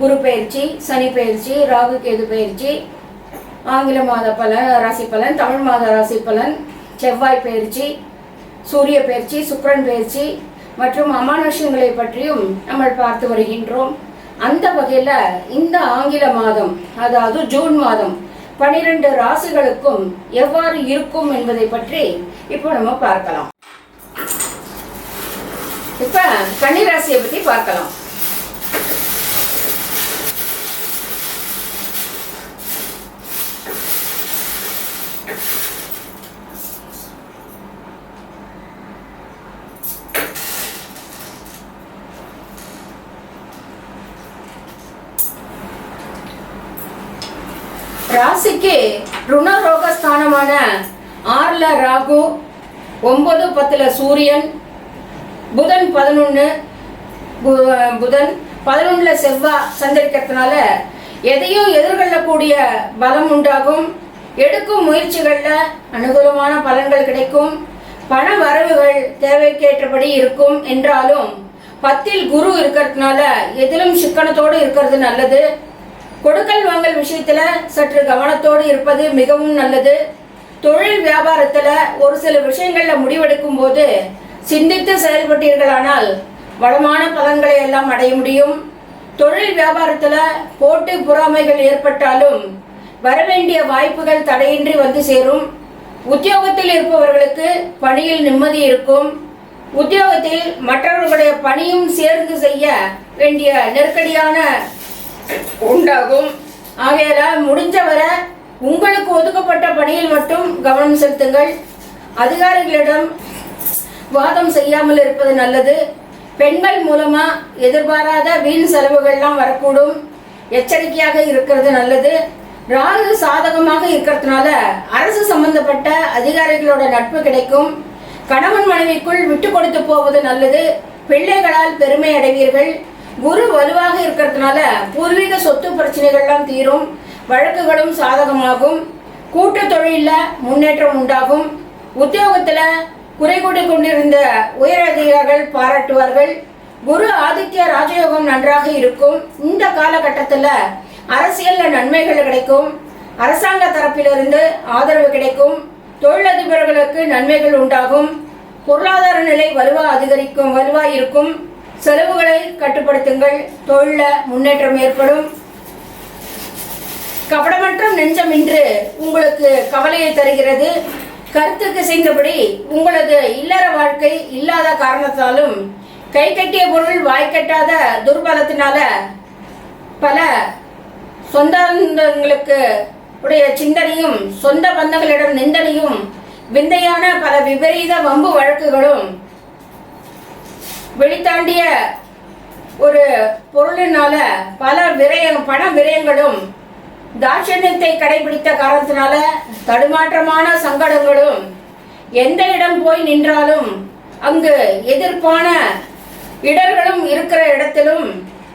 குரு பயிற்சி சனி பயிற்சி ராகு கேது பயிற்சி ஆங்கில மாத பலன் ராசி பலன் தமிழ் மாத ராசி பலன் செவ்வாய் பயிற்சி சூரிய பயிற்சி சுக்கிரன் பயிற்சி மற்றும் அமானுஷங்களை பற்றியும் நம்ம பார்த்து வருகின்றோம். அந்த வகையில் இந்த ஆங்கில மாதம் அதாவது ஜூன் மாதம் பனிரெண்டு ராசிகளுக்கும் எவ்வாறு இருக்கும் என்பதை பற்றி இப்போ நம்ம பார்க்கலாம். இப்போ கன்னிராசியை பற்றி பார்க்கலாம். ராசிக்கு ருணரோக ஸ்தானமான ஆறுல ராகு ஒன்பது பத்துல சூரியன் புதன் பதினொன்று புதன் பதினொன்றுல செவ்வாய் சந்திரிக்கிறதுனால எதையும் எதிர்கொள்ளக்கூடிய பலம் உண்டாகும். எடுக்கும் முயற்சிகளில் அனுகூலமான பலன்கள் கிடைக்கும். பண வரவுகள் தேவைக்கேற்றபடி இருக்கும் என்றாலும் பத்தில் குரு இருக்கிறதுனால எதிலும் சிக்கனத்தோடு இருக்கிறது நல்லது. கொடுக்கல் வாங்கல் விஷயத்துல சற்று கவனத்தோடு இருப்பது மிகவும் நல்லது. தொழில் வியாபாரத்துல ஒரு சில விஷயங்கள்ல முடிவெடுக்கும் போது சிந்தித்து செயல்பட்டீர்களானால் வளமான பலன்களை எல்லாம் அடைய முடியும். தொழில் வியாபாரத்துல போட்டி பொறாமைகள் ஏற்பட்டாலும் வரவேண்டிய வாய்ப்புகள் தடையின்றி வந்து சேரும். உத்தியோகத்தில் இருப்பவர்களுக்கு பணியில் நிம்மதி இருக்கும். உத்தியோகத்தில் மற்றவர்களுடைய பணியும் சேர்ந்து செய்ய வேண்டிய நெருக்கடியான உண்டாகும். ஆகையால் முடிஞ்சவரை உங்களுக்கு ஒதுக்கப்பட்ட பணியில் மட்டும் கவனம் செலுத்துங்கள். அதிகாரிகளிடம் வாதம் செய்யாமல் இருப்பது நல்லது. பெண்கள் மூலமா எதிர்பாராத வீண் செலவுகள்லாம் வரக்கூடும். எச்சரிக்கையாக இருக்கிறது நல்லது. ராகு சாதகமாக இருக்கிறதுனால அரசு சம்பந்தப்பட்ட அதிகாரிகளோட நட்பு கிடைக்கும். கணவன் மனைவிக்குள் விட்டு கொடுத்து போவது நல்லது. பிள்ளைகளால் பெருமை அடைவீர்கள். குரு வலுவாக இருக்கிறதுனால பூர்வீக சொத்து பிரச்சனைகள்லாம் தீரும் வழக்குகளும் சாதகமாகும் கூட்டு தொழிலில் முன்னேற்றம் உண்டாகும். உத்தியோகத்தில் குறை கூடி கொண்டிருந்த உயரதிகாரிகள் பாராட்டுவார்கள். குரு ஆதித்ய ராஜயோகம் நன்றாக இருக்கும். இந்த காலகட்டத்தில் அரசியலில் நன்மைகள் கிடைக்கும். அரசாங்க தரப்பிலிருந்து ஆதரவு கிடைக்கும். தொழிலதிபர்களுக்கு நன்மைகள் உண்டாகும். பொருளாதார நிலை வலுவா அதிகரிக்கும் வலுவாக இருக்கும். செலவுகளை கட்டுப்படுத்துங்கள். தொழில முன்னேற்றம் ஏற்படும். கபடமற்ற நெஞ்சம் இன்று உங்களுக்கு கவலையை தருகிறது. கருத்துக்கு செய்தபடி உங்களது இல்லற வாழ்க்கை இல்லாத காரணத்தாலும் கை கட்டிய பொருள் வாய்க்கட்டாத துர்பலத்தினால பல சொந்தங்களுக்கு உடைய சிந்தனையும் சொந்த பந்தங்களிடம் நிந்தனையும் விந்தையான பல விபரீத வம்பு வழக்குகளும் வெளித்தாண்டிய ஒரு பொருளினால பல விரயம் பண விரயங்களும் தாட்சண்யத்தை கடைபிடித்த காரணத்தினால தடுமாற்றமான சங்கடங்களும் எந்த இடம் போய் நின்றாலும் அங்கு எதிர்ப்பான இடர்களும் இருக்கிற இடத்திலும்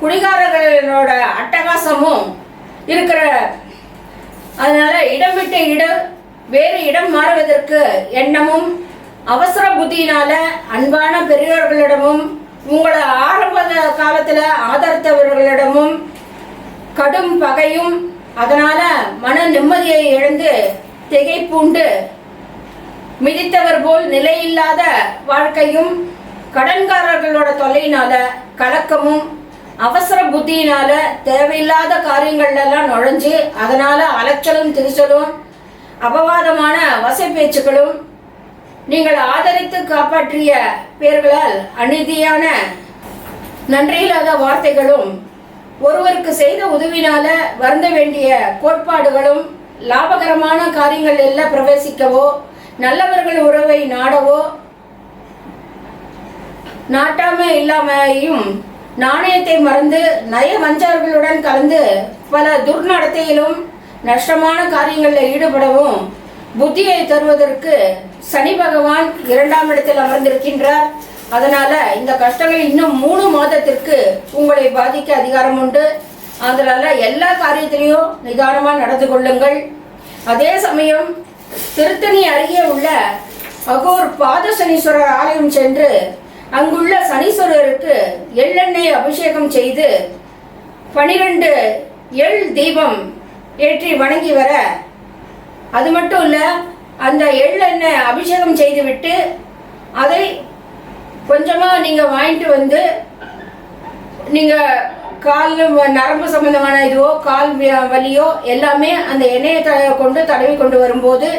குடிகாரர்களோட அட்டகாசமும் இருக்கிற அதனால இடம் விட்டு இடம் வேறு இடம் மாறுவதற்கு எண்ணமும் அவசர புத்தியினால அன்பான பெரியோர்களிடமும் உங்களை ஆரம்ப காலத்துல ஆதரித்தவர்களிடமும் கடும் பகையும் அதனால மன நிம்மதியை இழந்து திகைப்பூண்டு மிதித்தவர் போல் நிலையில்லாத வாழ்க்கையும் கடன்காரர்களோட தொல்லையினால கலக்கமும் அவசர புத்தியினால தேவையில்லாத காரியங்கள்லாம் நுழைஞ்சு அதனால அலைச்சலும் திரிச்சலும் அபவாதமான வசை பேச்சுக்களும் நீங்கள் ஆதரித்து காப்பாற்றிய பேர்களால் அநீதியான நன்றியில்லாத வார்த்தைகளும் ஒருவருக்கு செய்த உதவினால வருந்த வேண்டிய கோட்பாடுகளும் லாபகரமான காரியங்கள் எல்லாம் பிரவேசிக்கவோ நல்லவர்கள் உறவை நாடவோ நாட்டாம இல்லாமையும் நாணயத்தை மறந்து நய வஞ்சர்களுடன் கலந்து பல துர்நடத்தையிலும் நஷ்டமான காரியங்களில் ஈடுபடவும் புத்தியை தருவதற்கு சனி பகவான் இரண்டாம் இடத்தில் அமர்ந்திருக்கின்றார். அதனால இந்த கஷ்டங்கள் இன்னும் மூணு மாதத்திற்கு உங்களை பாதிக்க அதிகாரம் உண்டு. அதனால எல்லா காரியத்திலையும் நிதானமா நடந்து கொள்ளுங்கள். அதே சமயம் திருத்தணி அருகே உள்ள அகோர் பாத சனீஸ்வரர் ஆலயம் சென்று அங்குள்ள சனீஸ்வரருக்கு எள்ளெண்ணெய் அபிஷேகம் செய்து பனிரெண்டு எள் தீபம் ஏற்றி வணங்கி வர அது மட்டும் இல்லை அந்த எள்ளெண்ணெய் அபிஷேகம் செய்துவிட்டு அதை கொஞ்சமாக நீங்கள் வாங்கிட்டு வந்து நீங்கள் கால் நரம்பு சம்பந்தமான இதுவோ கால் வலியோ எல்லாமே அந்த எண்ணெயை த கொண்டு தடவி கொண்டு வரும்போது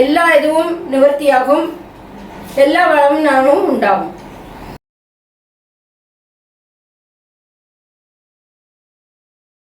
எல்லா இதுவும் நிவர்த்தியாகும். எல்லா வளமும் நானும் உண்டாகும்.